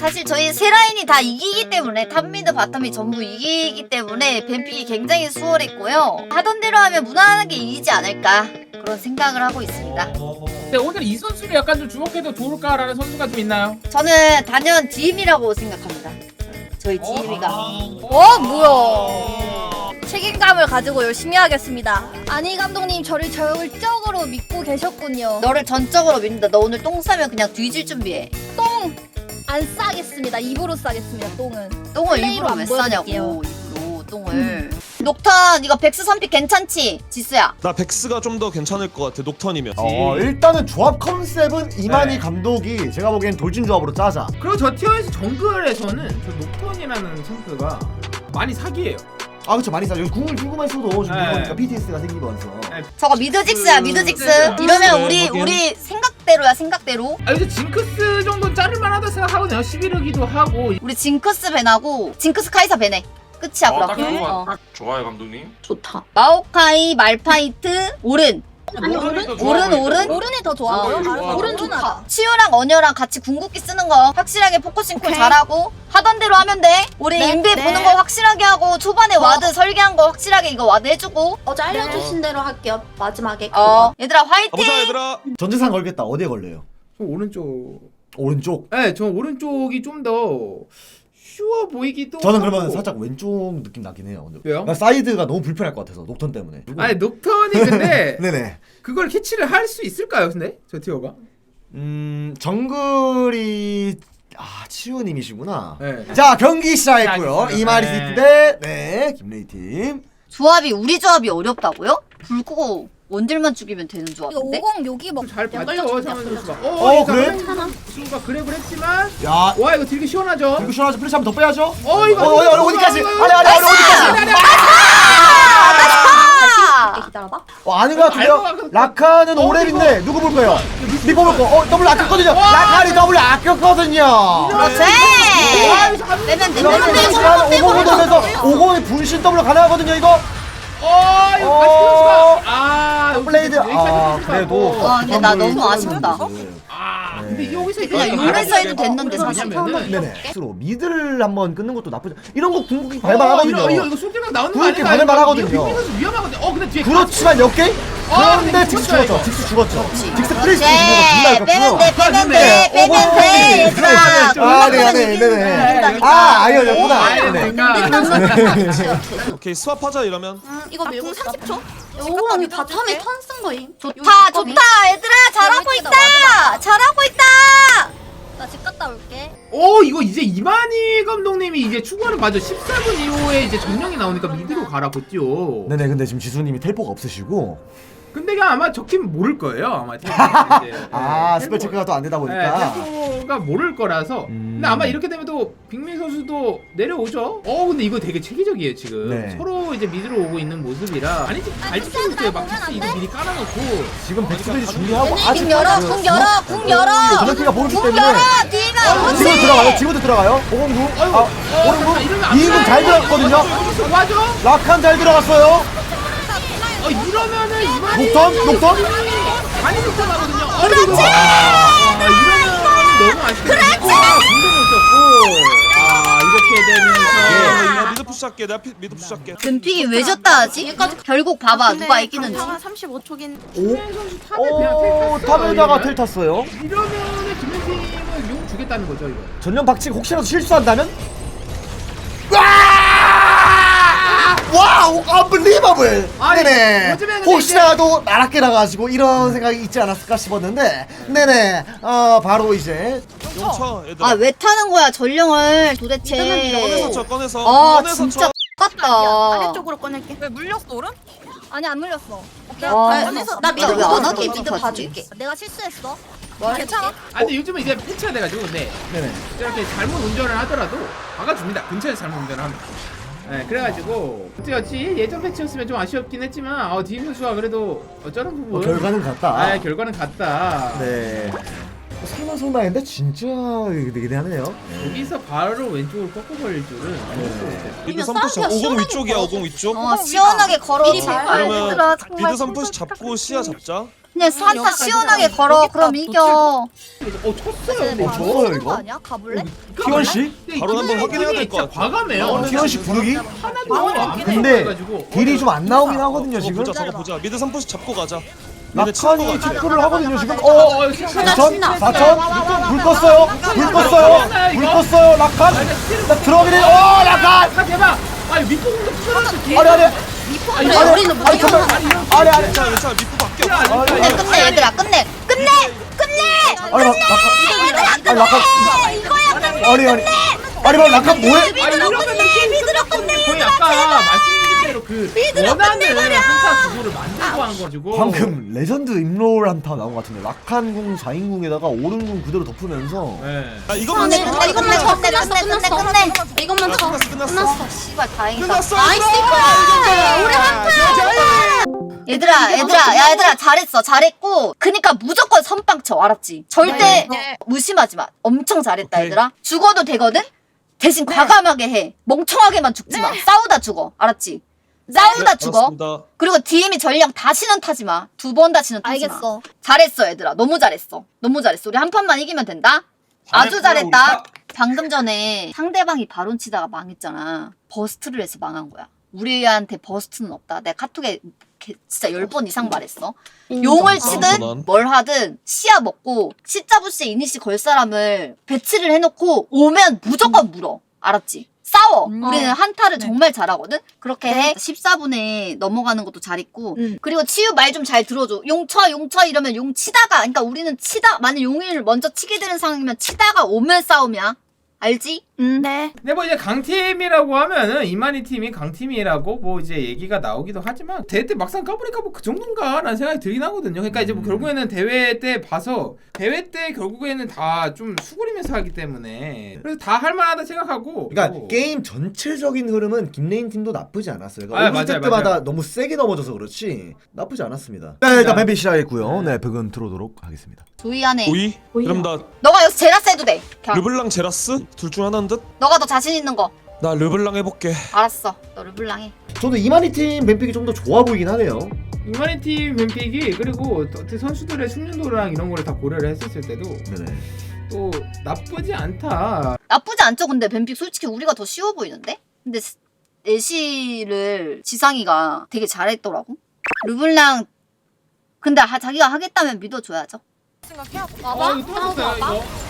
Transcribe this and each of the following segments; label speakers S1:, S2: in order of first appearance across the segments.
S1: 사실 저희 세 라인이 다 이기기 때문에 탑미드 바텀이 전부 이기기 때문에 뱀픽이 굉장히 수월했고요. 하던 대로 하면 무난하게 이기지 않을까 그런 생각을 하고 있습니다.
S2: 근데 오늘 이 선수를 약간 좀 주목해도 좋을까라는 선수가 좀 있나요?
S1: 저는 단연 DM이라고 생각합니다. 저희 DM이가
S3: 어 뭐야 책임감을 가지고 열심히 하겠습니다 아니 감독님 저를 절적으로 믿고 계셨군요
S1: 너를 전적으로 믿는다. 너 오늘 똥 싸면 그냥 뒤질 준비해.
S3: 똥 안 싸겠습니다 입으로 싸겠습니다 똥은
S1: 똥을
S3: 플레이로
S1: 일부러 안왜
S3: 보여드릴게요.
S1: 싸냐고 일부러 똥을. 녹턴 이거 백스 선픽 괜찮지? 지수야.
S4: 나 백스가 좀 더 괜찮을 것 같아 녹턴이면
S5: 어 일단은 조합 컨셉은 이만희
S2: 네.
S5: 감독이 제가 보기엔 돌진 조합으로 짜자.
S2: 그리고 저 티어에서 정글에서는 저 녹턴이라는 선수가 많이 사기예요.
S5: 아 그쵸 많이 싸죠. 궁을 들고만 있어도 지금
S2: 네.
S5: 이거니까 PTS가 생기면서.
S1: 저거 미드직스야 미드직스.
S2: 네.
S1: 이러면
S4: 네,
S1: 우리
S4: 하긴.
S1: 우리 생각대로야 생각대로.
S2: 아 이제 징크스 정도는 자를 만 하다 생각하거든요. 11억이기도 하고
S1: 우리 징크스 벤하고 징크스 카이사 벤해. 끝이야
S6: 어, 딱
S1: 그럼.
S6: 그거
S1: 어.
S6: 딱 좋아요 감독님.
S7: 좋다.
S1: 마오카이 말파이트 오른.
S7: 아니 오른
S1: 오른 오른.
S3: 오른이 더 좋아요
S6: 어, 좋아.
S3: 오른 좋다
S1: 치유랑 언여랑 같이 궁극기 쓰는 거 확실하게 포커싱 콜 잘하고 하던 대로 하면 돼. 우리
S3: 네,
S1: 인베
S3: 네.
S1: 보는 거 확실하게 하고 초반에 와드 설계한 거 확실하게 이거 와드 해주고.
S7: 어제 알려주신 대로 할게요. 마지막에
S1: 어 얘들아 화이팅.
S4: 얘들아
S5: 전재산 걸겠다. 어디에 걸려요?
S2: 저 오른쪽.
S5: 오른쪽.
S2: 네, 저 오른쪽이 좀 더 쉬워 보이기도.
S5: 저는
S2: 하고.
S5: 그러면 살짝 왼쪽 느낌 나긴 해요. 근데
S2: 왜요?
S5: 나 사이드가 너무 불편할 것 같아서 녹턴 때문에.
S2: 아니 녹턴이 근데
S5: 네네.
S2: 그걸 캐치를 할 수 있을까요? 근데 저 티어가?
S5: 음 정글이 아 치우님이시구나.
S2: 네.
S5: 자 경기 시작했고요. 이마리
S2: 네.
S5: 시트 대네 김레이 팀.
S1: 조합이 우리 조합이 어렵다고요? 불 끄고 원딜만 죽이면 되는
S3: 이거
S1: 조합인데?
S3: 50 여기
S2: 뭐잘 봤죠,
S7: 걸려주세요,
S2: 장원 선수가.
S5: 어, 그래?
S7: 괜찮아.
S2: 선수가 그랩을 했지만
S5: 야
S2: 와 이거 되게 시원하죠.
S5: 그리고 시원하죠. 플래시 한번 더 빼야죠.
S2: 어 이거
S5: 어, 어, 어, 어디까지?
S2: 이거, 이거,
S5: 아니, 아니, 아니, 어디까지?
S7: 기다려봐.
S5: 어, 아는 것 같은데요?
S2: 알고
S5: 라카는
S2: 어,
S5: 오랩인데 누구 볼 거예요? 리퍼 볼 거. 어, 더블 아꼈거든요. 라카리 더블 아꼈거든요.
S1: 그렇지! 빼면 돼,
S5: 이러면
S1: 돼.
S5: 50을 돌면서 50의 분신 더블 가능하거든요, 이거.
S2: 어 이거
S5: 어.
S2: 바스켓 선수가 아
S5: 블레이드.
S2: 여기까지
S5: 아,
S2: 여기까지
S5: 그래도.
S2: 가고.
S1: 아, 근데 나 너무 아쉽다.
S2: 아
S5: 네.
S2: 근데 여기서 이거
S1: 그냥
S2: 약간
S1: 요래
S2: 알아보게
S1: 사이도
S2: 되고.
S1: 됐는데, 사실.
S2: 왜냐면은
S5: 네네. 스스로 미드를 한번 끊는 것도 나쁘지. 이런 거 궁극기
S2: 어,
S5: 발발하거든요.
S2: 이거 이거 이거 솔직히 나오는 거
S5: 그렇게
S2: 아닌가요?
S5: 반응만 하거든요.
S2: 이거 빅민선수 위험하거든요. 어 근데 뒤에
S5: 그렇지만 몇 개?
S2: 어,
S5: 그런데
S2: 근데
S5: 직스
S2: 죽었어요,
S5: 죽었죠.
S2: 이거.
S5: 직스 죽었죠. 직스
S1: 그렇지!
S5: 프리스 죽는 거 정말
S1: 빼면 돼,
S5: 아깝고요.
S1: 빼면
S2: 네.
S1: 돼, 빼면 돼, 얘들아.
S5: 아, 네, 네, 네, 네. 아, 아니었구나.
S2: 아,
S5: 네.
S2: 그러니까
S4: 오케이 스왑하자 이러면
S7: 응, 이거 밀고 30초. 오, 언니 바텀에 턴 쓴 거임.
S1: 좋다, 좋다, 얘들아. 잘하고 있다! 잘하고 있다!
S3: 나집 갔다 올게
S2: 오 이거 이제 이만희 감독님이 이제 추구하는 맞아 14분 이후에 이제 전령이 나오니까 미드로 가라고 뛰어.
S5: 네네, 근데 지금 지수님이 텔포가 없으시고.
S2: 근데 이게 아마 적팀 모를 거예요 아마. 이제.
S5: 아,
S2: 네,
S5: 스펠 체크가 또 안 되다
S2: 네,
S5: 보니까.
S2: 텔포가 모를 거라서.
S5: 음.
S2: 근데 아마 이렇게 되면 또 빅민 선수도 내려오죠. 어 근데 이거 되게 체계적이에요 지금.
S5: 네.
S2: 서로 이제 미드로 오고 있는 모습이라 아니 지금 잘 지키고 있어요. 막 픽스 이거 미리 깔아놓고.
S5: 지금 백스페이지 준비하고
S1: 궁 열어, 궁 열어, 궁 열어!
S5: 저녁기가 보이기
S1: 궁
S5: 때문에.
S1: 열어, 뒤가 오지!
S5: 지금도 들어가요. 지금도 들어가요. 오공구. 아,
S2: 어,
S5: 오공구. 이인금
S2: 돼.
S5: 잘 들어갔거든요.
S2: 와줘.
S5: 라칸 잘 들어갔어요.
S2: 어 이러면은 이만희
S5: 녹턴? 녹턴?
S2: 많이 녹턴 하거든요. 그렇지. 이러면 너무 아쉽게. 그렇지. 없었고. 아 이렇게 되면서.
S4: 나 미드 푸시 할게 내가 피- 미드 푸시 할게
S1: 금픽이 왜 졌다 하지? 결국 봐봐, 누가 이기는지.
S7: 35초긴.
S5: 오.
S2: 선수 탑에 그냥 텔
S5: 오,
S2: 탔어요,
S5: 탑에다가
S2: 이러면.
S5: 텔 탔어요.
S2: 이러면은 김현팀은 용 주겠다는 거죠 이거.
S5: 전면 박치기 혹시라도 실수한다면? 와우, unbelievable.
S2: 아니,
S5: 네네.
S2: 요즘에는
S5: 혹시라도 나락게 나가지고 이런 생각이 있지 않았을까 싶었는데, 네네. 어, 바로 이제
S4: 용쳐 얘들아
S1: 아, 왜 타는 거야, 전령을 도대체.
S4: 꺼내서 쳐 꺼내서
S1: 아,
S4: 꺼내서
S1: 진짜
S4: 쳐
S1: 똑같다.
S7: 아래쪽으로 꺼낼게.
S8: 왜 물렸어 오른?
S3: 아니 안 물렸어
S1: 와,
S7: 아, 꺼내서 나 미드
S1: 왜안. 하게
S7: 미드 봐줄게.
S3: 내가 실수했어
S8: 괜찮아?
S2: 아 근데 요즘은 이제 패치가 돼가지고 근데
S5: 네네.
S2: 이렇게 잘못 운전을 하더라도 막아줍니다. 근처에서 잘못 운전을 하면. 네, 그래가지고 어찌어찌 예전 패치였으면 좀 아쉬웠긴 했지만 어, 디임 선수가 그래도 어쩌는 부분
S5: 뭐 결과는 같다.
S2: 아 결과는 같다.
S5: 네. 설마 설마 했는데 진짜 기대하네요.
S2: 여기서 바로 왼쪽으로 꺾어버릴 줄은
S7: 아니면
S4: 선푸시
S7: 싸우기가
S4: 50
S7: 시원하게
S4: 위쪽이야. 50 위쪽
S1: 어 시원하게 걸어
S7: 미리
S1: 제발
S7: 잘
S4: 그러면 미드 선푸시 잡고 시야 잡자
S1: 그냥 산타 시원하게 걸어 그럼 이겨
S2: 어 쳤어요
S5: 어, 좋아요, 이거.
S3: 아니야? 가볼래?
S5: 키원 씨?
S4: 바로 한번 확인해야 될것
S2: 진짜
S4: 같아.
S2: 과감해요
S5: 어, 키원 씨 부르기?
S2: 하나도 안
S5: 근데
S2: 보여가지고.
S5: 딜이 좀 안 나오긴 하거든요
S4: 저거
S5: 지금.
S4: 보자 저거 보자 미드 선푸시 잡고 가자 것 같아.
S5: 체크를 하거든요 지금.
S2: 어,
S5: 어,
S2: 어,
S5: 4천, 4천, 불 껐어요, 불 껐어요, 불 껐어요, 낙한. 나 들어오기는, 어, 낙한.
S2: 아 대박! 아니 밑도 공격 풀어놨어
S5: 아래 아 래,
S2: 아니
S5: 아래,
S7: 우리는
S5: 아래 정말, 아래 아래.
S4: 괜찮아 괜찮아 미프밖에
S2: 야,
S4: 없어.
S2: 아니,
S1: 끝내 끝내 얘들아 끝내. 끝내! 끝내!
S5: 아니 막 낙한, 아니 낙한, 아니 아니, 아니 막 낙한 뭐해?
S2: 아니 이러면 거의 아까 말씀 그 원하는 한타 구도를 만들고 한 거지고.
S5: 방금 레전드 임롤 한타 나온 것 같은데. 낙한궁 4인궁에다가 오른궁 그대로 덮으면서.
S2: 네.
S4: 아 이거만
S1: 끝내
S4: 쳐
S1: 끝내 끝내
S7: 끝났어, 끝났어, 끝났어.
S1: 끝내
S7: 이것만 쳐.
S4: 끝났어, 끝났어.
S7: 끝났어.
S1: 씨발 다행이다.
S4: 끝났어
S7: 나이스
S1: 얘들아! 얘들아 야 얘들아 잘했어 잘했고. 그니까 무조건 선빵 쳐 알았지? 절대
S3: 네.
S1: 무심하지 마. 엄청 잘했다
S2: 오케이.
S1: 얘들아. 죽어도 되거든? 대신 과감하게 해. 멍청하게만 죽지 마. 싸우다 죽어. 알았지 싸우다 죽어.
S4: 알았습니다.
S1: 그리고 DM이 전령 다시는 타지 마 두 번 다시는 타지 마.
S3: 알겠어.
S1: 잘했어 얘들아. 너무 잘했어. 너무 잘했어. 우리 한 판만 이기면 된다? 아주
S2: 잘했고요,
S1: 잘했다. 방금 전에 상대방이 바론 치다가 망했잖아. 버스트를 해서 망한 거야. 우리한테 버스트는 없다. 내가 카톡에 개- 진짜 열 번 이상 말했어. 용을 치든
S4: 난.
S1: 뭘 하든 시야 먹고 시자부시에 이니시 걸 사람을 배치를 해놓고 오면 무조건 물어. 알았지? 싸워
S3: 음.
S1: 우리는
S3: 어.
S1: 한타를
S3: 네.
S1: 정말 잘하거든 그렇게
S3: 네.
S1: 해 14분에 넘어가는 것도 잘했고
S3: 음.
S1: 그리고 치유 말 좀 잘 들어줘 용쳐 용쳐 이러면 용 치다가 그러니까 우리는 치다 만약 용을 먼저 치게 되는 상황이면 치다가 오면 싸움이야 알지?
S3: 음, 네.
S2: 근데 뭐 이제 강팀이라고 하면은 이만희 팀이 강팀이라고 뭐 이제 얘기가 나오기도 하지만 대회 때 막상 까보니까 뭐 그 정도인가라는 생각이 들긴 하거든요. 그러니까 이제 뭐 결국에는 대회 때 봐서 대회 때 결국에는 다 좀 수그리면서 하기 때문에 그래서 다 할만하다 생각하고
S5: 그러니까
S2: 뭐
S5: 게임 전체적인 흐름은 김레인 팀도 나쁘지 않았어요.
S2: 아,
S5: 그러니까
S2: 맞아요,
S5: 오브 때마다
S2: 맞아요.
S5: 너무 세게 넘어져서 그렇지 나쁘지 않았습니다. 네, 일단 뱀비 시작했고요.
S2: 네.
S5: 네, 벽은 들어오도록 하겠습니다.
S1: 조이하네
S4: 오이? 그럼 나
S1: 너가 여기서 제라스 해도 돼 그냥
S4: 르블랑 제라스? 둘 중 하나인 듯?
S1: 너가 더 자신 있는 거
S4: 나 르블랑 해볼게
S1: 알았어 너 르블랑 해
S5: 저도 이만희 팀 뱀픽이 좀 더 좋아 보이긴 하네요.
S2: 이만희 팀 뱀픽이 그리고 선수들의 숙련도랑 이런 거를 다 고려를 했었을 때도
S5: 네네.
S2: 또 나쁘지 않다.
S1: 나쁘지 않죠 근데 뱀픽 솔직히 우리가 더 쉬워 보이는데? 근데 스- 애쉬를 지상이가 되게 잘했더라고 르블랑 근데 하- 자기가 하겠다면 믿어줘야죠
S7: 와봐.
S2: 어, 이거 또 왔어요 이거.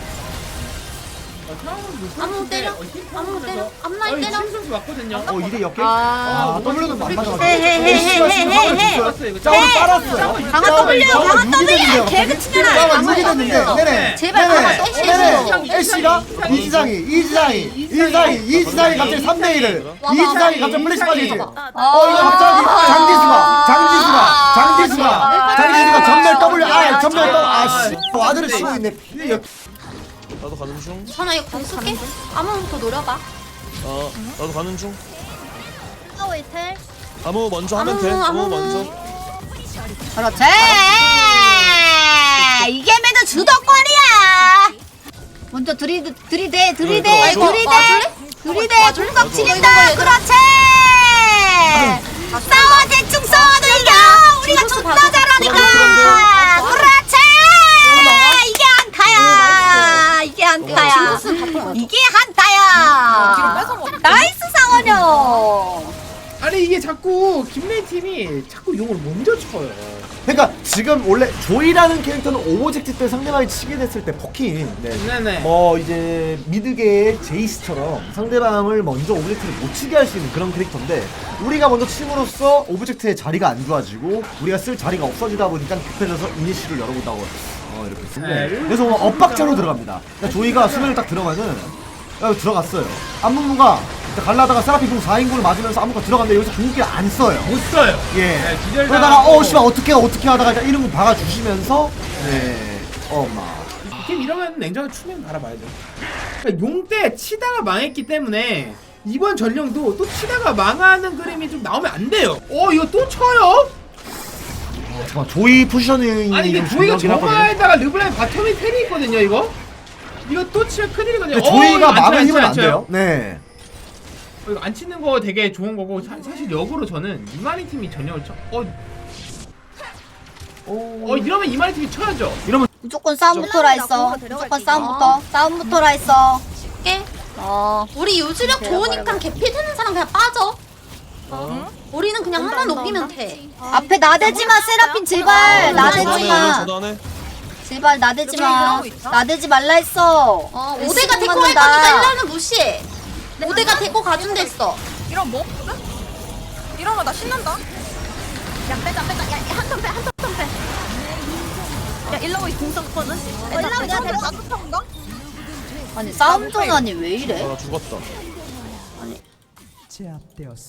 S7: 아무 때려. 아무 때려. 앞라인 때려.
S2: 신선수 맞거든요.
S5: 어 2대 역행?
S1: 아,
S5: 아 W는 안 맞아가지고.
S1: 헤헤헤헤헤헤.
S5: 짜고 빨았어요.
S1: 강한 W 강한 W 개그 치잖아
S5: 짜고
S1: 강한
S5: 6이 됐는데.
S1: W
S5: 네네.
S1: 제발 강한 W
S5: 네네. 애쉬가 이지상이 이지상이 이지상이 이지상이 갑자기 3대 1을 이지상이 갑자기 플래시 빠지죠. 어 이거 갑자기 장지수가 장지수가 장지수가 장지수가 전멸 W 아 전멸 W 아씨 와드를 치고 있네.
S4: 나도 가는 중.
S7: 선아 이거 공 쓸게. 아무부터 노려봐.
S4: 어, 나도 가는 중.
S3: 파워이텔.
S4: 아무 먼저 하면 돼
S7: 아무,
S4: 아무
S7: 아무.
S4: 먼저.
S1: 그렇지. 이게 매도 주도권이야. 먼저 들이대 들이대 들이대
S4: 이거
S1: 들이대.
S7: 와줄래?
S1: 들이대.
S7: 와줄래?
S1: 불꺽 지린다.
S7: 이거, 이거,
S1: 그렇지. 싸워 대충 싸워도 이겨. 우리가 존나 잘하니까 그렇지 이게 한타야 이게 한타야 이게 한타야 나이스 상원형
S2: 아니 이게 자꾸 김래인 팀이 자꾸 용을 먼저 쳐요.
S5: 그러니까 지금 원래 조이라는 캐릭터는 오브젝트 때 상대방이 치게 됐을 때 포킹 네.
S2: 네네.
S5: 뭐 이제 미드계의 제이스처럼 상대방을 먼저 오브젝트를 못 치게 할 수 있는 그런 캐릭터인데 우리가 먼저 침으로써 오브젝트의 자리가 안 좋아지고 우리가 쓸 자리가 없어지다 보니까 급해져서 이니시를 열어본다고 어 이렇게 쓰는데
S2: 네,
S5: 그래서 뭐 엇박자로 들어갑니다 그러니까 조이가 수면을 딱 들어가면 야, 들어갔어요 안무무가 갈라다가 세라피궁 4인궁을 맞으면서 안무가 들어갔는데 여기서 궁극기를 안 써요
S2: 못 써요.
S5: 예.
S2: 네.
S5: 그러다가 어 씨발 어떻게 어떻게 하다가 일단 이런 거 박아주시면서 네. 어마.
S2: 팀 이러면 냉정한 추면 바라봐야죠. 그러니까 용때 치다가 망했기 때문에 이번 전령도 또 치다가 망하는 그림이 좀 나오면 안 돼요. 어 이거 또 쳐요?
S5: 잠깐 조이 포지셔닝이
S2: 아니 이게
S5: 좀
S2: 조이가. 정말다가 르블랑이 바텀에 텔이 있거든요 이거 이거 또 치면 큰일이거든요
S5: 근데
S2: 어,
S5: 조이가
S2: 안
S5: 힘은 안. 돼요. 네.
S2: 어, 이거 안 치는 거 되게 좋은 거고 사, 실 역으로 저는 이마리 팀이 전력을 쳐. 어, 어 이러면 이마리 팀이 쳐야죠.
S1: 무조건 싸움부터라 했어. 무조건 싸움부터. 싸움부터라 했어.
S7: 깨.
S1: 어.
S7: 우리 유지력 좋으니까 개피 되는 사람 그냥 빠져. 우리는 그냥 하나 높이면 돼.
S1: 앞에 나대지 마, 세라핀 제발. 나대지 마.
S4: 전환해.
S1: 제발 나대지 마. 나대지 말라 했어.
S7: 어,
S1: 열심히
S7: 오대가 데리고
S1: 맞는다.
S7: 가니까 일단은 무시해. 오대가 데리고 가준댔어.
S3: 이런 뭐? 이러면 나 신난다.
S7: 야 빼자 빼자. 야한턴 빼, 한턴 빼. 야 일러보이 공석거든.
S3: 일라면 내가 데려가.
S1: 아니 싸움 전환이 왜 이래?
S4: 아 죽었다.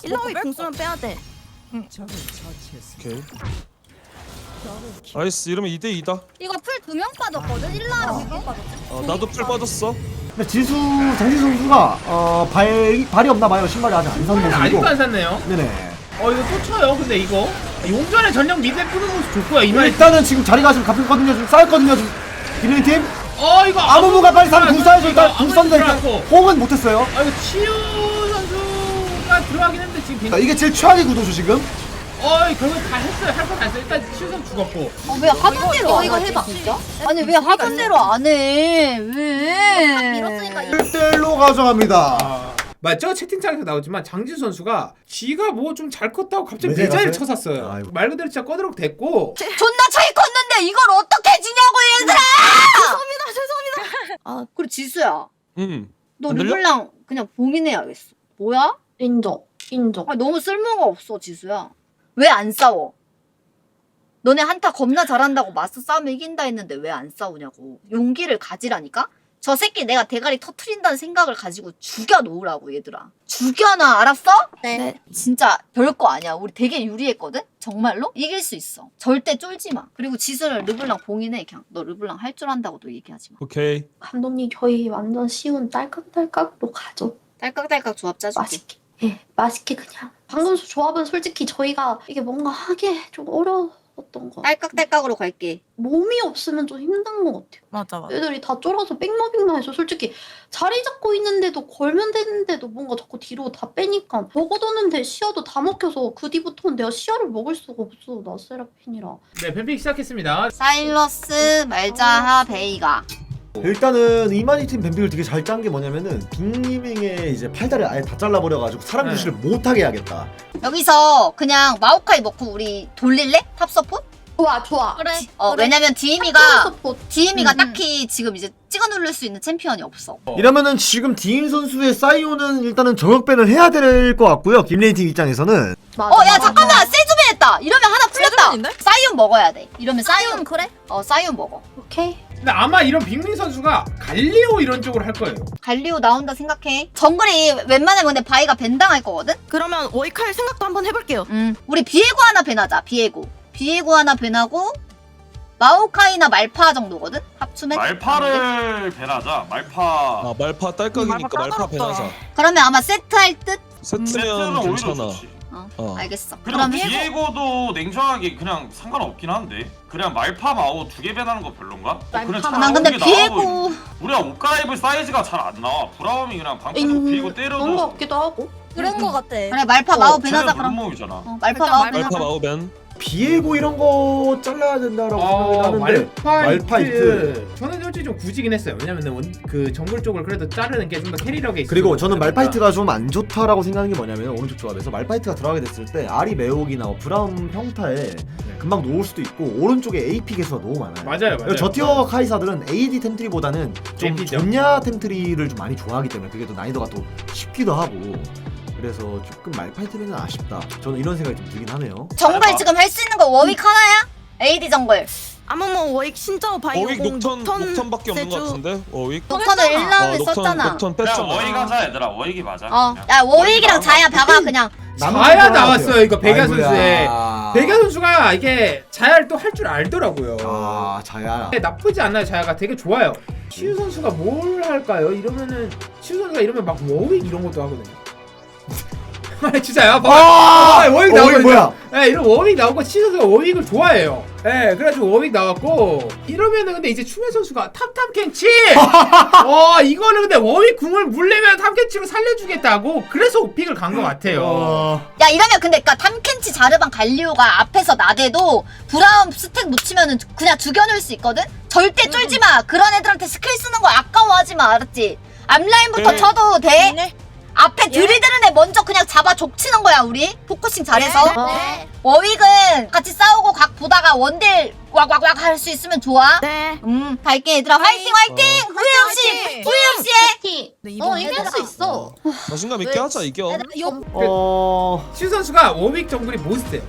S7: 일러보이 공수면 빼야 돼.
S4: 오케이. 나이스 이러면 2대 2다.
S3: 이거 풀 두 명 빠졌거든. 일라랑 두명 빠졌지.
S4: 어, 나도 풀 빠졌어.
S5: 근데 지수 장지수 선수가 어, 발 발이 없나 봐요. 신발이 아직 안 산
S2: 아직도
S5: 모습이고.
S2: 안 샀네요.
S5: 네네.
S2: 어 이거 또 쳐요. 근데 이거 용전의 전력 미드에 푸는 모습 좋고요. 팀.
S5: 일단은 지금 자리가 좀 잡혔거든요. 좀 쌓였거든요. 지금 김민희 팀.
S2: 어 이거
S5: 아무무가 빨리 사람 궁 쏴야죠. 일단 궁 쐈는데 일단. 호응은 못했어요.
S2: 아 이거 치유 들어가긴 했는데 지금
S5: 자,
S2: 벤...
S5: 이게 제일 최악의 구도죠 지금.
S2: 어 결국 다 했어요. 할 거 다 했어요. 일단 선수 죽었고.
S1: 어, 왜 하던 대로
S7: 이거,
S1: 안
S7: 이거
S1: 하지,
S7: 해봐.
S1: 진짜? 아니 왜 하던 대로 안 해? 왜?
S3: 밀었으니까
S5: 1대1로 가져갑니다.
S2: 아, 맞죠? 채팅창에서 나오지만 장지수 선수가 지가 뭐 좀 잘 컸다고 갑자기 매자를
S5: 갔어요?
S2: 쳐샀어요.
S5: 아이고.
S2: 말 그대로 진짜 꺼드럭 됐고
S1: 존나 차이 컸는데 이걸 어떻게 지냐고 얘들아!
S3: 죄송합니다. 죄송합니다.
S7: 아
S1: 그리고 지수야,
S4: 음. 너안 들려?
S1: 르블랑 그냥 봉인해야겠어. 뭐야?
S7: 인정. 인정.
S1: 아, 너무 쓸모가 없어 지수야. 왜 안 싸워? 너네 한타 겁나 잘한다고 맞서 싸우면 이긴다 했는데 왜 안 싸우냐고. 용기를 가지라니까? 저 새끼 내가 대가리 터트린다는 생각을 가지고 죽여놓으라고 얘들아. 죽여놔 알았어?
S7: 네.
S1: 진짜 별거 아니야. 우리 되게 유리했거든? 정말로? 이길 수 있어. 절대 쫄지 마. 그리고 지수를 르블랑 봉인해. 그냥 너 르블랑 할 줄 안다고도 얘기하지 마.
S4: 오케이.
S6: 감독님 저희 완전 쉬운 딸깍딸깍으로 가죠.
S1: 딸깍딸깍 조합 짜줄게.
S6: 맛있게. 예, 맛있게 그냥. 방금 조합은 솔직히 저희가 이게 뭔가 하기에 좀 어려웠던 거.
S1: 딸깍딸깍으로 갈게.
S6: 몸이 없으면 좀 힘든 것 같아요.
S3: 맞아 맞아.
S6: 애들이 다 쫄아서 백마백마 해서 솔직히 자리 잡고 있는데도 걸면 되는데도 뭔가 자꾸 뒤로 다 빼니까 먹어뒀는데 시야도 다 먹혀서 그 뒤부터는 내가 시야를 먹을 수가 없어 나 세라핀이라
S2: 네 뱀픽 시작했습니다.
S1: 사일러스, 말자하, 베이가.
S5: 일단은 이만희 팀 뱀픽을 되게 잘 짠 게 뭐냐면은 빅리밍의 이제 팔다리를 아예 다 잘라버려가지고 사람
S2: 네.
S5: 구실을 못하게 해야겠다.
S1: 여기서 그냥 마오카이 먹고 우리 돌릴래? 탑 서포트?
S6: 좋아 좋아
S3: 그래.
S1: 어,
S3: 그래.
S1: 왜냐면
S6: 탑
S1: 디이미가. 디이미가
S3: 음.
S1: 딱히 지금 이제 찍어 누를 수 있는 챔피언이 없어.
S5: 이러면은 지금 디임 선수의 사이오는 일단은 정역밴을 해야 될 것 같고요. 김레인 팀 입장에서는
S6: 맞아,
S1: 어, 야
S6: 맞아.
S1: 잠깐만 세주벤 했다. 이러면 하나 풀렸다.
S3: 세주벤인데?
S1: 사이온 먹어야 돼. 이러면 사이온
S3: 사이온 그래?
S1: 어 사이온 먹어.
S6: 오케이
S2: 근데 아마 이런 빅민 선수가 갈리오 이런 쪽으로 할 거예요.
S1: 갈리오 나온다 생각해. 정글이 웬만하면 근데 바이가 벤당할 거거든.
S7: 그러면 워이칼 생각도 한번 해볼게요.
S1: 음, 우리 비에고 하나 벤하자. 비에고. 비에고 하나 벤하고 마오카이나 말파 정도거든. 합추면.
S8: 말파를 배나자. 말파.
S4: 아 말파 딸깍이니까
S3: 말파
S4: 말파
S3: 까다롭다.
S4: 배나자.
S1: 그러면 아마 세트 할 듯.
S8: 세트는
S4: 세트면
S8: 오히려
S4: 괜찮아.
S8: 좋지.
S1: 어,
S4: 어.
S1: 알겠어.
S8: 그리고
S1: 그럼
S8: 비에고도 냉정하게 그냥 상관없긴 한데 그냥 말파 마오 두 개 배나는 거 별론가? 어, 그냥
S6: 말파
S1: 난 근데 비에고
S8: 보이는데. 우리가 옷 갈아입을 사이즈가 잘 안 나와. 브라움이 그냥 방패로
S6: 음,
S8: 비에고
S6: 그런 거
S8: 때려도
S6: 같기도 하고
S3: 그런 거 같아.
S1: 그래 말파 마오 벤하자 그럼.
S8: 몸이잖아.
S1: 어, 말파
S3: 일단
S1: 마오
S3: 말파.
S4: 말파 마오벤.
S5: 비에고 이런 거 잘라야 된다라고
S2: 어,
S5: 생각하는데
S2: 말파이트.
S5: 말파이트.
S2: 저는 좀 굳이긴 했어요. 왜냐면은 원- 그 정글 쪽을 그래도 자르는 게 좀 더 캐리력에 있어.
S5: 그리고 저는 말파이트가 좀 안 좋다라고 생각하는 게 뭐냐면 오른쪽 조합에서 말파이트가 들어가게 됐을 때 아리 매혹이나 뭐 브라운 평타에 금방 놓을 수도 있고 오른쪽에 AP 개수가 너무 많아요.
S2: 맞아요, 맞아요.
S5: 저 티어 카이사들은 AD 템트리보다는 좀
S2: AP죠.
S5: 전야 템트리를 좀 많이 좋아하기 때문에 그게 또 난이도가 또 쉽기도 하고 그래서 조금 말파이트는 아쉽다. 저는 이런 생각이 좀 들긴 하네요.
S1: 정글 지금 할 수 있는 거 워윅 하나야? AD 정글.
S7: 아마 뭐 워익 신짜오 바이오
S4: 어윅
S7: 공
S4: 녹턴
S7: 녹턴
S4: 녹턴밖에 없는 것. 같은데. 어윅.
S1: 녹턴을 1라운드
S4: 녹턴
S1: 썼잖아.
S4: 녹턴 뺐잖아.
S8: 워익 하자 얘들아. 워익이 맞아.
S1: 어,
S8: 그냥.
S1: 야 워윅이랑 자야 박아 그냥.
S2: 자야 나왔어요, 이거
S5: 백야.
S2: 선수의. 백야 선수가 이게 자야를 또 할 줄 알더라고요.
S5: 아 자야.
S2: 네, 나쁘지 않아요 자야가 되게 좋아요 치유 선수가 뭘 할까요? 이러면은 치유 선수가 이러면 막 워윅 이런 것도 하거든요 아니 진짜요?
S5: 아,
S2: 아, 워윅
S5: 어,
S2: 나오거든요
S5: 뭐야?
S2: 네, 이런 워윅 나오고 치유 선수가 워윅을 좋아해요 네, 그래가지고 워윅 나왔고 이러면은 근데 이제 추메 선수가 탑탑 캔치. 어 이거는 근데 워윅 궁을 물려면 탑 캔치로 살려주겠다고 그래서 오픽을 간 것 같아요.
S5: 어...
S1: 야 이러면 근데 그니까 탐켄치 자르반 갈리오가 앞에서 나대도 브라운 스택 묻히면은 그냥 죽여놓을 수 있거든? 절대 쫄지 마 그런 애들한테 스킬 쓰는 거 아까워하지 마 알았지? 앞라인부터
S4: 네.
S1: 쳐도 돼? 앞에 들이대는 애 먼저 그냥 잡아 족치는 거야 우리 포커싱 잘해서
S3: 네.
S1: 워윅은 같이 싸우고 각 보다가 원딜 왁왁왁 할 수 있으면 좋아
S3: 네.
S1: 음 갈게 얘들아 화이팅 화이팅 후회 없이
S3: 화이팅!
S1: 후회 없이 해
S6: 티.
S3: 네,
S6: 어
S3: 이번
S6: 이길 수. 있어.
S4: 자신감 있게 하자 이겨
S3: 요
S5: 어...
S2: 슈 선수가 워윅 정글이 못세요.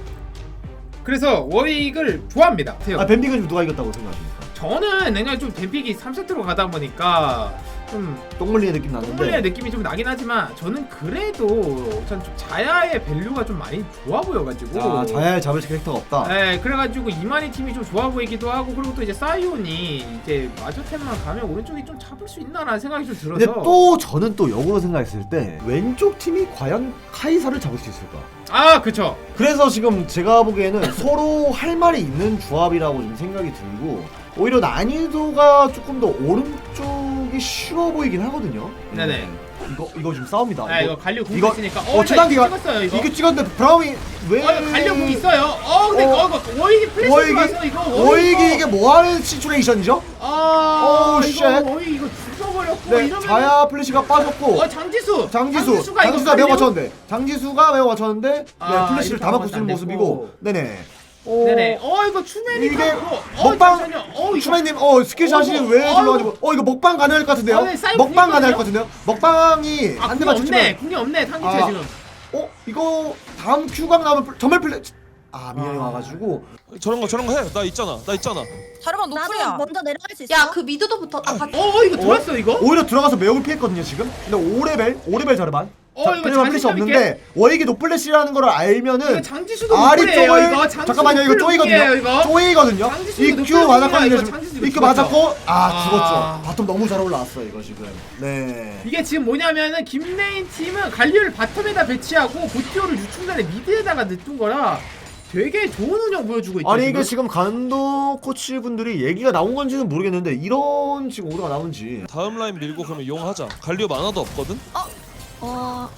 S2: 그래서 워윅을 좋아합니다.
S5: 아 뱀픽은 지금 누가 이겼다고 생각하십니까?
S2: 저는 내년 좀 뱀픽이 3세트로 가다 보니까 좀
S5: 똥물리의 느낌
S2: 똥물리의
S5: 나는데
S2: 느낌이 좀 나긴 하지만 저는 그래도 전 좀 자야의 밸류가 좀 많이 좋아 보여가지고.
S5: 아 자야를 잡을 캐릭터가 없다.
S2: 네, 그래가지고 이만희 팀이 좀 좋아 보이기도 하고 그리고 또 이제 사이온이 이제 마저템만 가면 오른쪽이 좀 잡을 수 있나라는 생각이 좀 들어서.
S5: 근데 또 저는 또 역으로 생각했을 때 왼쪽 팀이 과연 카이사를 잡을 수 있을까?
S2: 아 그쵸.
S5: 그래서 지금 제가 보기에는 서로 할 말이 있는 조합이라고 좀 생각이 들고 오히려 난이도가 조금 더 오른쪽 이 쉬워 보이긴 하거든요.
S2: 네네.
S5: 음, 이거 이거 지금 싸웁니다.
S2: 아 이거 갈려 궁
S5: 이거-
S2: 있으니까
S5: 어, 최단기가-
S2: 찍었어요 이거
S5: 이거 찍었는데 브라움이 왜?
S2: 어 이거 갈려 궁 있어요 어 근데
S5: 어.
S2: 어, 이거 워익이 플래시 들어왔어 이거
S5: 워익이 이게 뭐 하는 시츄레이션이죠?
S2: 아
S5: 어우,
S2: 이거
S5: 쉣.
S2: 이거 죽어버렸고
S5: 네,
S2: 이러면
S5: 자야 플래시가 빠졌고
S2: 어 장지수
S5: 장지수,
S2: 장지수가
S5: 장지수가 매우? 맞췄는데, 장지수가 매우 맞췄는데, 네,
S2: 아,
S5: 플래시를
S2: 이렇게
S5: 다 맞고
S2: 하면
S5: 쓰는
S2: 안
S5: 모습이고,
S2: 됐고.
S5: 네 네.
S2: 네네 어 이거 추메리
S5: 이게
S2: 어
S5: 먹방-
S2: 어 이거
S5: 추마이님, 어 스킬샷이
S2: 어,
S5: 왜
S2: 어,
S5: 들어가지고, 어 이거 먹방 가능할 것 같은데요?
S2: 어, 네, 사이버
S5: 먹방 가능할? 것 같은데요? 먹방이 아한
S2: 궁이
S5: 대만
S2: 없네 궁이 없네 탕기체
S5: 아.
S2: 지금
S5: 어 이거 다음 큐각 나오면 플- 전멸 플레, 아 미연이
S2: 아.
S5: 와가지고,
S4: 저런 거 저런 거 해 나 있잖아 나 있잖아
S3: 자르반 노플이야.
S7: 나도 먼저 내려갈 수 있어.
S6: 야 그 미드도 붙었다. 같이.
S2: 어 이거 들어왔어 이거
S5: 오히려 들어가서 매우 피했거든요 지금. 근데 5레벨, 5레벨 자르반.
S2: 어,
S5: 자,
S2: 이거
S5: 플래시가 플래시 없는데 워익이 노플래시라는 걸 알면은
S2: 장지수도
S5: 아리 쪽을
S2: 이거.
S5: 잠깐만요 이거 쪼이거든요. 쪼이거든요 EQ
S2: 노플
S5: 맞았거든요 지금 EQ
S2: 죽었죠.
S5: 맞았고 아
S2: 아.
S5: 죽었죠 바텀 너무 잘 올라왔어요 이거 지금 네
S2: 이게 지금 뭐냐면은 김레인 팀은 갈리오를 바텀에다 배치하고 보티오를 유충단의 미드에다가 넣은 거라 되게 좋은 운영 보여주고 있죠
S5: 아니. 이게 지금 간도 코치 분들이 얘기가 나온 건지는 모르겠는데 이런 지금 오더가 나온지
S4: 다음 라인 밀고 그러면 용 하자 갈리오 만화도 없거든
S3: 어.
S4: 뭐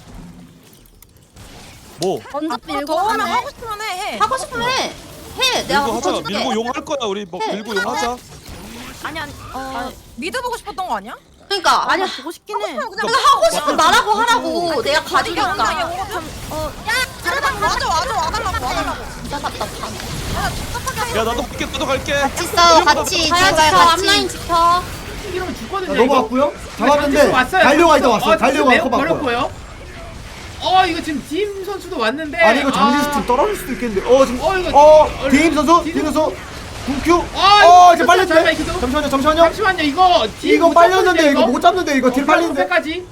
S3: 먼저 밀고
S7: 더 하면
S3: 하면
S7: 하고
S3: 싶으면 해.
S6: 하고 싶으면 해. 해. 내가
S4: 밀고 하자
S6: 붙여줄게.
S4: 밀고 용 할 거야 우리 뭐,
S6: 해.
S4: 밀고 용 하자
S3: 아니 아니. 어. 미드 보고 싶었던 거 아니야?
S6: 그러니까 아니야.
S3: 보고 싶긴 해. 그냥
S6: 내가 하고 싶은 말하고 하라고. 내가
S3: 가지니까.
S6: 가지니까.
S3: 어. 야, 자르반 와줘 와줘 와달라고 와달라고.
S6: 진짜 답답함.
S4: 야 나도 갈게 나도 갈게
S1: 같이 싸워 같이
S6: 가야 지켜.
S1: 같이
S6: 앞라인 지켜.
S2: 이러면 죽거든요
S5: 넘어갔고요. 잡았는데
S2: 왔어요,
S5: 갈려가
S2: 장지수.
S5: 일단 왔어요.
S2: 어, 장지수
S5: 갈려가
S2: 매우
S5: 커 봤고요.
S2: 어 이거 지금 딤 선수도 왔는데.
S5: 아니 이거 장지수
S2: 아.
S5: 팀 떨어질 수도 있겠는데. 어 지금
S2: 어, 이거-
S5: 어
S2: 어,
S5: 디임 선수
S2: 디임
S5: 선수. 궁큐.
S2: 아,
S5: 어 이제
S2: 이거.
S5: 잠시만요 잠시만요.
S2: 잠시만요 이거 딤
S5: 이거
S2: 못
S5: 빨렸는데 이거 못 잡는데 이거 딜 빨리는데.
S2: 까지?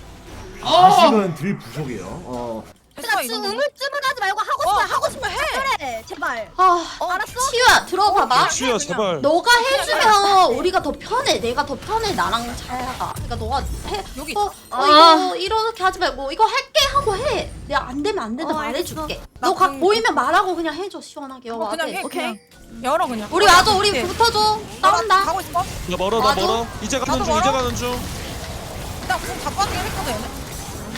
S2: 어.
S5: 아직은 딜 부족이에요. 어
S3: 그러니까 지금 우물쭈물하지 말고 하고 싶으면 하고 싶으면 해. 그래, 제발.
S6: 아,
S3: 알았어?
S6: 치유야 들어봐봐.
S4: 치유야 제발
S6: 너가 해주면 우리가 더 편해. 내가 더 편해. 나랑 자야가. 그러니까 너가 해.
S3: 여기
S6: 어, 어
S1: 아.
S6: 이거 이렇게 하지 말고 이거 할게 하고 해. 내가 안 되면 안 된다
S3: 어,
S6: 말해줄게.
S3: 알겠어. 너각나
S6: 보이면 말하고 그냥 해줘 시원하게.
S3: 어,
S6: 와,
S3: 그냥
S6: 돼.
S3: 해 그냥. 열어 그냥.
S6: 우리 와줘. 우리
S3: 오케이.
S6: 붙어줘. 싸운다.
S3: 가고 있어.
S4: 나 멀어 나
S6: 맞아.
S4: 멀어 이제 가는
S3: 나도
S4: 중 이제
S3: 멀어?
S4: 가는 중
S3: 일단 궁다 빠지긴 했거든.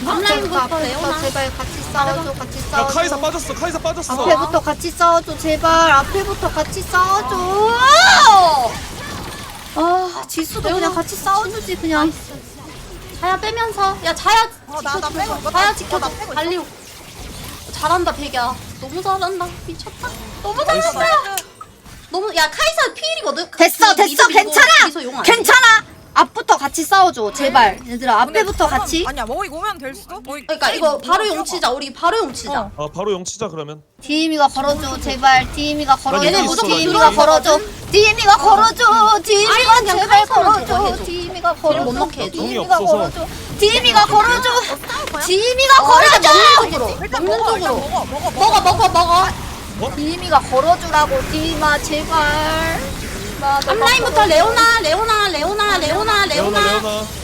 S6: 앞라인부터
S1: 앞에부터
S6: 레오나.
S1: 제발 같이 싸워줘 같이
S4: 야
S1: 싸워줘
S4: 카이사 빠졌어 카이사 빠졌어
S1: 앞에부터 같이 싸워줘 제발 앞에부터 같이 싸워줘 아 지수도 그냥 같이 싸워주지 그냥
S6: 자야 빼면서. 야 자야
S3: 어, 나- 나
S6: 지켜줘.
S3: 빼고 있거든.
S6: 자야
S3: 어. 나 빼고 있어.
S6: 갈리오. 잘한다 백야. 너무 잘한다. 미쳤다. 너무 잘한다. 너무 야 카이사 피일이거든.
S1: 됐어
S6: 그
S1: 됐어 괜찮아. 괜찮아 앞부터 같이 싸워줘 제발 얘들아 앞에부터
S3: 근데
S1: 같이
S3: 아니야 뭐 이거 오면 될 수도? 뭐 이-
S6: 그러니까 이거 바로 용치자. 우리 바로 용치자.
S3: 어.
S4: 아 바로 용 치자 그러면
S1: 디미가 걸어줘 제발 디미가 걸어줘
S6: 얘네 무조건
S1: 디미가
S6: 들어오거든.
S1: 걸어줘 디미가 걸어줘 디미가
S6: 아니, 그냥
S1: 제발 걸어줘
S6: 해줘.
S1: 디미가
S6: 못
S1: 걸어줘
S6: 넣게 해줘.
S4: 없어서.
S1: 걸어줘 디미가 걸어줘 디미가
S6: 어, 일단
S1: 걸어줘
S6: 먹는 쪽으로.
S3: 일단
S6: 먹는
S3: 먹어 일단
S6: 쪽으로.
S3: 먹어 먹어
S6: 먹어 먹어 먹어.
S1: 디미가 걸어주라고 디마 제발
S6: 앞라인부터 레오나 레오나 레오나 레오나
S4: 레오나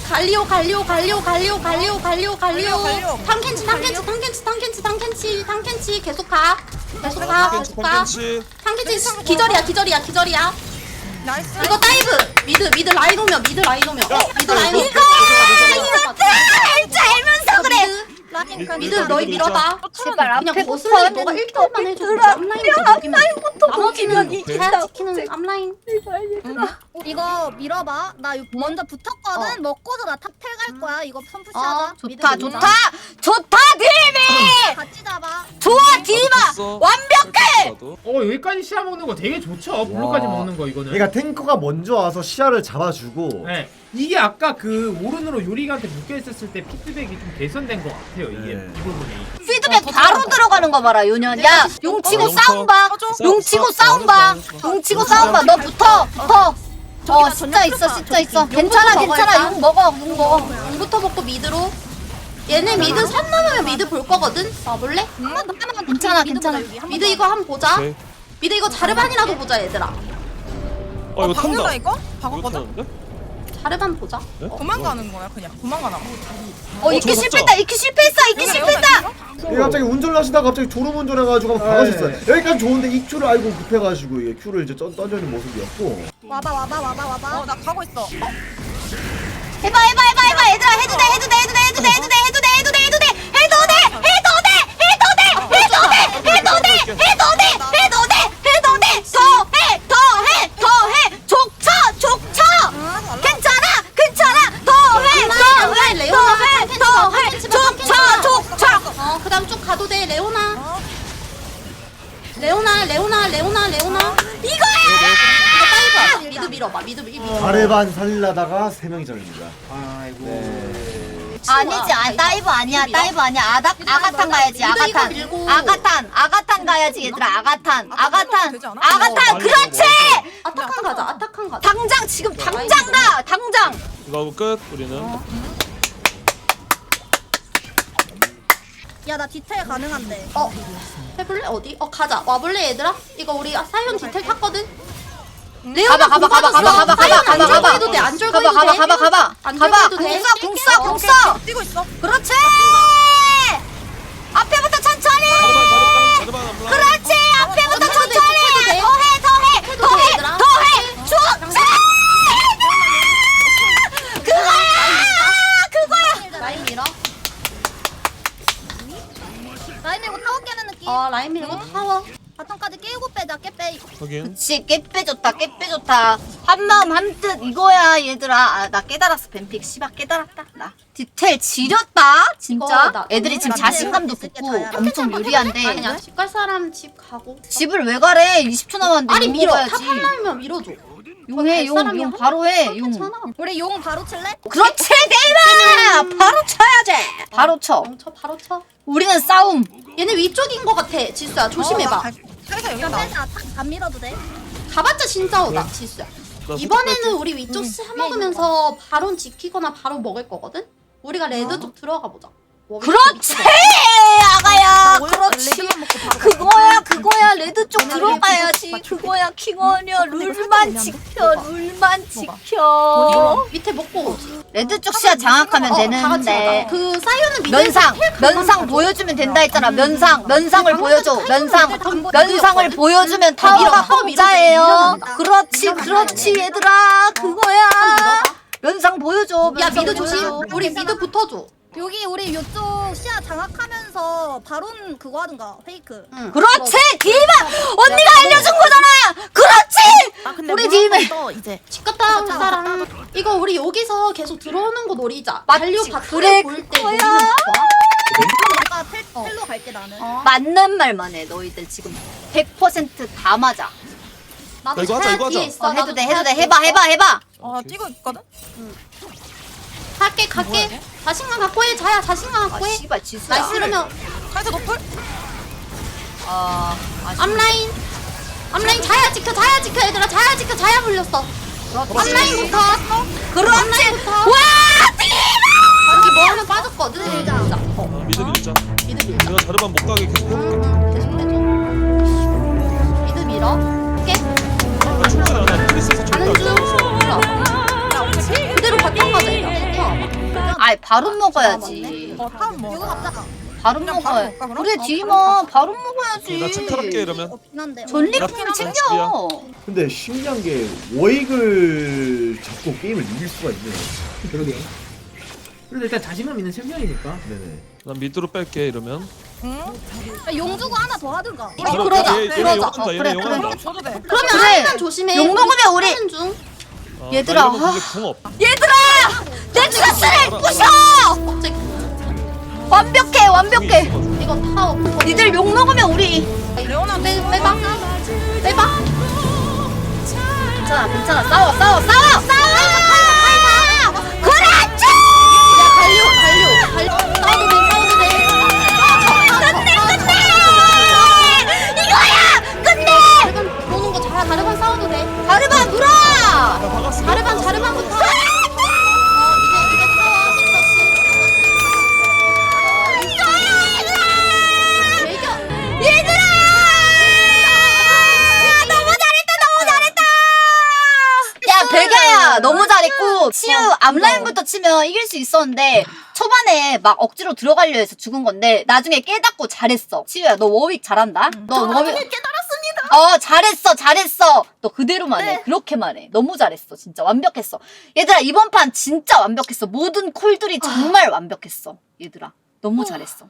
S6: 갈리오 갈리오 갈리오 갈리오 갈리오 갈리오 갈리오
S3: 갈리오.
S6: 탕켄치 탕켄치 탕켄치 탕켄치 탕켄치 탕켄치 계속 가
S7: 계속 가 계속 가
S4: 콘텐츠
S7: 상대팀 기절이야 기절이야 기절이야
S3: 나이스.
S7: 이거 다이브 미드 미드 라인 오면 미드 라인 오면 미드 라인 오면
S3: 알줄 알면서 그래. 라인
S7: 미드
S3: 괜찮아.
S7: 너희 밀어봐
S1: 제발
S7: 그냥
S1: 앞에
S7: 거슬리 너가 1등만 해줘 앞라인 나머지는
S4: 오케이.
S7: 잘 지키는 앞라인
S3: 이거 밀어봐. 나 먼저 붙었거든. 먹고도 나 탑텔 갈 거야. 이거 선푸시하자.
S7: 어,
S1: 좋다 좋다 좋다 딜미
S3: 같이 잡아.
S1: 좋아 딜마 완벽해
S2: 어 여기까지 시야 먹는 거 되게 좋죠. 블루까지
S5: 와.
S2: 먹는 거 이거는.
S5: 그러니까 탱커가 먼저 와서 시야를 잡아주고.
S2: 네. 이게 아까 그 오른으로 요리한테 묶여 있었을 때 피드백이 좀 개선된 것 같아요. 이게.
S5: 네.
S2: 이 부분이.
S1: 피드백 바로 들어가는 거 봐라 요년 야 용치고
S4: 어,
S1: 싸움 봐. 용치고 싸움 봐. 용치고 싸움 봐 너 붙어. 붙어. 어 숫자 있어 숫자 있어. 괜찮아 괜찮아. 용 먹어 용 먹어.
S7: 공부터 먹고 미드로 얘네 미드 3 넘으면 미드 볼 거거든? 와볼래?
S1: 괜찮아 괜찮아
S7: 미드 이거 한 번 보자.
S4: 오케이.
S7: 미드 이거 자르반이라도 보자 얘들아.
S4: 어 이거 탄다
S9: 이거?
S4: 이렇게
S9: 박았거든?
S7: 자르반 보자.
S9: 도망가는 거야 그냥. 도망가나
S1: 어 이끼
S4: 저
S1: 실패했다 이끼 실패했어 이끼 실패했다.
S5: 이게 갑자기 운전을 하시다가 갑자기 졸음 운전해가지고 한번 박아줬어요. 여기까지 좋은데 이 큐를 알고 급해가지고 이게 큐를 이제 던- 던져는 모습이었고.
S3: 와봐 와봐 와봐 와봐.
S9: 어나 가고 있어.
S1: 해봐 해봐 해봐 해봐. 얘들아 해도 돼 해도 돼 해도 돼
S5: 자르반 살리다가 세 명이 잘립니다.
S2: 아이고.
S1: 아니지. 아 다이브 아니야. 다이브 아니야. 아다 아가탄 가야지.
S7: 이거
S1: 아가탄. 아가탄. 아가탄 가야지 얘들아. 아가탄. 아가탄? 아가탄.
S4: 어,
S1: 그렇지!
S7: 아타칸 가자. 아타칸 가자.
S1: 당장 지금 당장다 당장!
S4: 이거 하고 끝 우리는.
S3: 야 나 디테일 가능한데.
S7: 어 해볼래? 어디? 어 가자. 와볼래 얘들아? 이거 우리 사이언 디테일 탔거든 레오나
S1: 가봐 가봐 가봐 가봐 가봐 가봐 가봐
S7: 해도 돼. 안절
S1: 가봐 가봐 가봐 가봐
S7: 안
S1: 가봐
S7: 절거려도 돼.
S1: 궁써 궁써 궁써
S9: 뛰고 있어.
S1: 그렇지 앞에부터 천천히 그렇지 앞에부터 어,
S7: 해도 돼, 해도
S1: 천천히
S7: 돼.
S1: 더해 더해
S7: 해도 돼,
S1: 더해
S7: 얘들아.
S1: 더해 죽세 어, 그거야 그거야
S7: 라인 밀어.
S3: 라인 밀고 타워 깨는 느낌.
S7: 어 라인 밀고 타워.
S3: 바텀까지 깨우고 빼자 깨 빼.
S4: 확인
S1: 그치 깨빼 좋다 깨빼 좋다. 한마음 한뜻 이거야 얘들아. 아, 나 깨달았어 뱀픽. 씨발 깨달았다. 나 디테일 지렸다 진짜?
S7: 이거 나-
S1: 애들이 지금
S3: 나
S1: 자신감도 붙고
S3: 있을 때
S1: 엄청 유리한데.
S7: 아니야 집 갈 사람 집 가고.
S1: 집을 왜 가래? 20초 남았는데
S7: 아니
S1: 용
S7: 밀어. 탑 하나면 밀어줘.
S1: 용해 갈용
S7: 사람이 용한
S1: 바로
S7: 해명
S1: 용.
S7: 괜찮아.
S3: 우리 용 바로 칠래?
S1: 그렇지 대박 바로 쳐야지. 바로 쳐.
S7: 쳐 바로 쳐.
S1: 우리는 싸움.
S7: 얘네 위쪽인 거 같아 지수야. 조심해봐
S9: 살살 여기 야나
S3: 빼자. 안 밀어도 돼.
S7: 가봤자 진짜 오다 지수야
S4: 나
S7: 이번에는 우리 위쪽 씨 먹으면서 바론 지키거나 바로 먹을 거거든? 우리가 레드 쪽 들어가 보자
S1: 그렇지. 아가야. 그렇지. 그거야 그거야. 레드 쪽 들어가야지. 그거야 킹원이야. 룰만 지켜 룰만 지켜.
S7: 밑에 먹고.
S1: 레드 쪽 시야 장악하면
S7: 어,
S1: 되는데.
S7: 그 미드
S1: 면상 면상 보여주면 된다 했잖아. 면상 면상을 보여줘. 면상 면상을 보여주면 타워가
S7: 타워 밀어줘,
S1: 공짜예요. 그렇지 그렇지 얘들아. 그거야. 면상 보여줘.
S7: 야 미드 조심. 우리 미드 붙어줘
S3: 여기 우리 요쪽 시야 장악하면서 바론 그거 하든가 페이크.
S7: 응.
S1: 그렇지! 디바 언니가 알려준 거잖아! 그렇지!
S9: 아 근데
S1: 우리
S9: 우리
S1: 팀에.
S9: 팀에 또 이제?
S7: 집 갔다. 온 사람 이거 우리 여기서 계속 들어오는 거 노리자. 달려
S1: 그래,
S7: 바트를 볼때
S1: 그거야.
S7: 노리는 거야?
S3: 내가 텔, 텔로 갈게 나는.
S7: 어.
S1: 맞는 말만 해. 너희들 지금 100%다 맞아.
S7: 나도
S4: 야, 이거 하자,
S7: 차
S4: 이거 하자.
S7: 뒤에 있어.
S1: 어, 해도
S7: 나도 돼차
S1: 해도 돼.
S7: 뒤에
S1: 해봐
S7: 있어.
S1: 해봐 해봐.
S9: 어 뛰고 있거든
S7: 갈게 갈게. 자신감 갖고 해 자야 자신감
S1: 아
S7: 갖고 해.
S1: 씨발 지수야.
S7: 나이스 이러면.
S9: 살살 노플?
S1: 아 아쉽네.
S7: 앞라인. 앞라인 자야 지켜 자야 지켜 얘들아. 자야 지켜 자야 물렸어. 앞라인부터.
S1: 그렇지
S7: 앞라인부터.
S1: 와
S7: 여기 뭐 하나 빠졌거든 밀자 어
S4: 아, 미드 밀자.
S7: 미드 밀자.
S4: 내가 자르반 못 가게 계속 해볼게.
S7: 응, 계속 해줘. 미드 밀어.
S4: 깨나 충전 안해 프리스에서
S7: 아
S1: 아이 바로 먹어야지
S9: 어뭐
S3: 이거 갑자기.
S1: 바로
S9: 그냥 바로
S1: 먹어야
S9: 먹을까, 그럼?
S1: 그래
S9: 어,
S1: 디마 바로 먹어야지
S4: 나 챔탈할게 이러면.
S1: 전리품
S4: 나
S1: 챙겨
S5: 근데 신기한 게 워익을 잡고 게임을 이길 수가 있네.
S2: 그러게. 그래도 일단 자신감 있는 챔피언이니까.
S5: 네네.
S4: 난 미드로 뺄게 이러면
S9: 응?
S3: 용 주고 하나 더 하든가.
S1: 어, 그러자,
S4: 얘,
S1: 그러자.
S4: 용한다
S1: 어,
S4: 얘네
S1: 그래,
S4: 용한다
S9: 그럼 줘도 돼.
S6: 그러면
S1: 그래.
S6: 하나만 조심해.
S1: 욕 먹으면 우리-
S6: 하는 중.
S4: 어,
S1: 얘들아,
S4: 나 이러면
S1: 아.
S4: 근데 궁 없.
S1: 넥 서스를 부셔
S6: 갑자기
S1: 완벽해 완벽해
S6: 이거 다 없고.
S1: 니들 욕 먹으면 우리
S9: 레오나
S6: 빼 빼봐. 빼봐.
S1: 괜찮아 괜찮아 싸워 싸워 싸워 싸워 그렇지
S6: 야 갈려 갈려 갈려. 싸워도 돼 싸워도 돼.
S1: 끝내 끝내 이거야 끝내
S6: 자르반 거 잘. 싸워도 돼.
S1: 가르마 물어
S6: 자르반 자르반부터.
S1: 치유 앞라인부터 치면 이길 수 있었는데 초반에 막 억지로 들어가려 해서 죽은 건데 나중에 깨닫고 잘했어. 치유야 너 워윅 잘한다? 너 워윅 깨달았습니다. 어 잘했어 잘했어. 너 그대로 말해. 그렇게 말해. 너무 잘했어 진짜. 완벽했어. 얘들아 이번 판 진짜 완벽했어. 모든 콜들이 정말 완벽했어 얘들아. 너무 잘했어.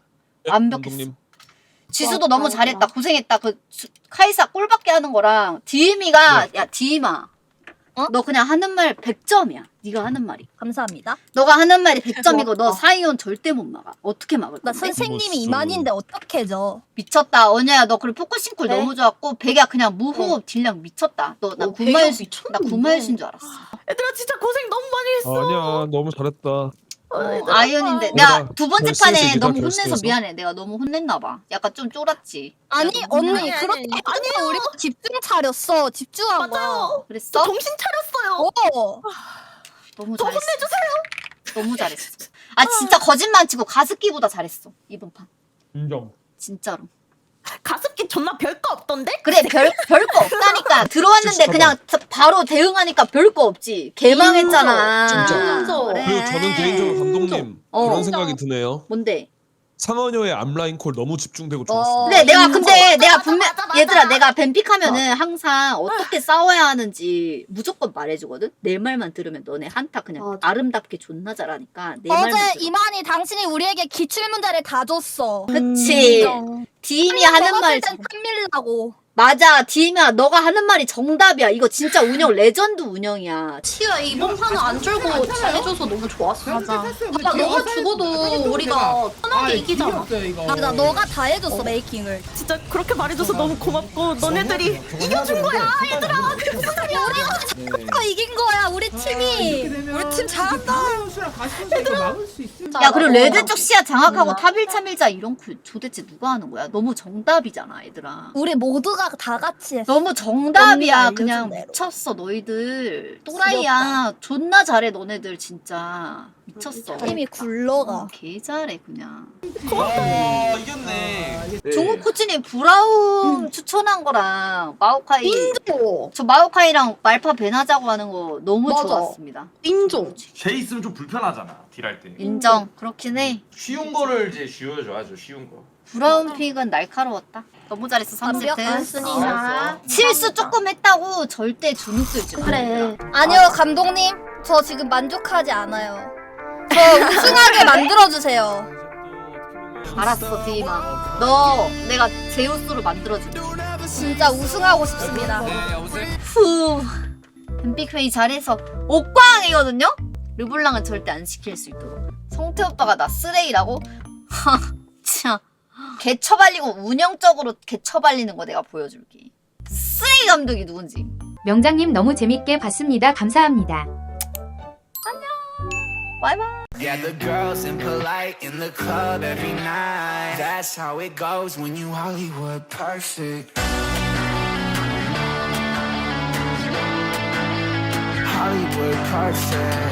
S1: 완벽했어.
S4: 감독님.
S1: 지수도 너무 잘했다. 고생했다. 그 주- 카이사 꼴밖에 하는 거랑 디임이가 야 디임아. 어? 너 그냥 하는 말 100점이야. 네가 하는 말이.
S3: 감사합니다.
S1: 너가 하는 말이 100점이고 너 사이온 절대 못 막아. 어떻게 막을
S3: 나
S1: 건데?
S3: 선생님이. 이만인데 어떻게 져?
S1: 미쳤다. 언니야 너 그리고 포커싱쿨
S3: 네.
S1: 너무 좋았고 백야 그냥 무호흡 딜량 미쳤다. 너 나
S6: 어,
S1: 구마유신
S6: 백야
S1: 나
S6: 미쳤는데.
S1: 구마유신 줄 알았어.
S9: 얘들아 진짜 고생 너무 많이 했어.
S4: 아니야 너무 잘했다
S1: 어, 아이언인데
S4: 내가
S1: 내가 두 번째 판에 너무 혼내서
S4: 결승에서.
S1: 미안해. 내가 너무 혼냈나 봐. 약간 좀 쫄았지.
S3: 아니
S1: 내가 너무 혼나-
S3: 언니 그렇게 아니 우리가 집중 차렸어 집중한 거야.
S1: 그랬어?
S9: 정신 차렸어요.
S3: 어.
S1: 너무 잘했어. 너무 잘했어. 아 진짜 거짓말 치고 가습기보다 잘했어 이번 판.
S4: 인정
S1: 진짜로.
S9: 가습기 존나 별거 없던데?
S1: 그래 별 별거 없다니까 들어왔는데 그냥 자- 바로 대응하니까 별거 없지. 개망했잖아.
S4: 진짜.
S1: 그래.
S4: 그리고 저는 개인적으로 감독님
S1: 어.
S4: 그런 생각이 드네요
S1: 뭔데?
S4: 상원효의 앞라인 콜 너무 집중되고
S3: 어.
S4: 좋았어
S1: 그래 내가 근데 내가 분명
S6: 맞아, 맞아.
S1: 얘들아 내가 뱀픽하면은 항상 어떻게 싸워야 하는지 무조건 말해주거든. 내 말만 들으면 너네 한타 그냥
S6: 맞아.
S1: 아름답게 존나 잘하니까 내 말만
S3: 어제
S1: 들어.
S3: 이만희 당신이 우리에게 기출 문제를 다 줬어.
S1: 그치.
S3: 인정.
S1: 디임이 하는
S3: 말땐 탐밀라고.
S1: 맞아 디임아 너가 하는 말이 정답이야. 이거 진짜 운영 레전드 운영이야.
S6: 치유야 이번 판은 안 쫄고 잘해줘서 너무 좋았어.
S1: 맞아.
S6: 봐봐 너가 죽어도 우리가 편하게 이기잖아.
S3: 맞아 너가 다 해줬어 메이킹을.
S9: 진짜 그렇게 말해줘서 너무 고맙고 너네들이
S5: 이겨준 거야 얘들아.
S3: 아 이긴 거야 우리 팀이. 우리 팀 잘한다.
S1: 야 그리고 레드 쪽 시야 장악하고 탑 1차 밀자 이런 거 도대체 누가 하는 거야? 너무 정답이잖아 얘들아.
S3: 우리 모두가 다 같이 했어.
S1: 너무 정답이야.
S3: 언니가 알려준
S1: 그냥
S3: 대로.
S1: 미쳤어 너희들. 또라이야. 존나 잘해 너네들 진짜. 미쳤어.
S3: 팀이 굴러가.
S1: 어, 개 잘해 그냥.
S8: 와 이겼네.
S1: 종욱 코치님 브라움 추천한 거랑 마오카이
S6: 인정.
S1: 저 마오카이랑 말파 벤하자고 하는 거 너무
S6: 맞아.
S1: 좋았습니다.
S6: 인정.
S8: 쟤 있으면 좀 불편하잖아 딜할 때.
S1: 인정. 그렇긴 해.
S8: 쉬운 거를 이제 쉬워줘야죠 쉬운 거.
S1: 브라운 픽은 날카로웠다 너무 잘했어
S3: 완벽한
S1: 3세트
S6: 아.
S1: 실수 조금 했다고 절대 주눅 들지 마
S6: 그래.
S3: 아니요 감독님 저 지금 만족하지 않아요. 저 우승하게 만들어 주세요.
S1: 알았어 디마 너 내가 제우스로 만들어줄게
S3: 진짜 우승하고 싶습니다.
S1: 후 뱀픽 회의 잘해서 옥광이거든요? 르블랑은 절대 안 시킬 수 있도록 성태 오빠가 나 쓰레기라고? 하참 개처발리고 운영적으로 개처발리는 거 내가 보여줄게 쓰레기 감독이 누군지
S10: 명장님 너무 재밌게 봤습니다. 감사합니다.
S1: 바이바이
S11: Yeah, the girls impolite in the club every night. That's how it goes when you Hollywood perfect. Hollywood perfect.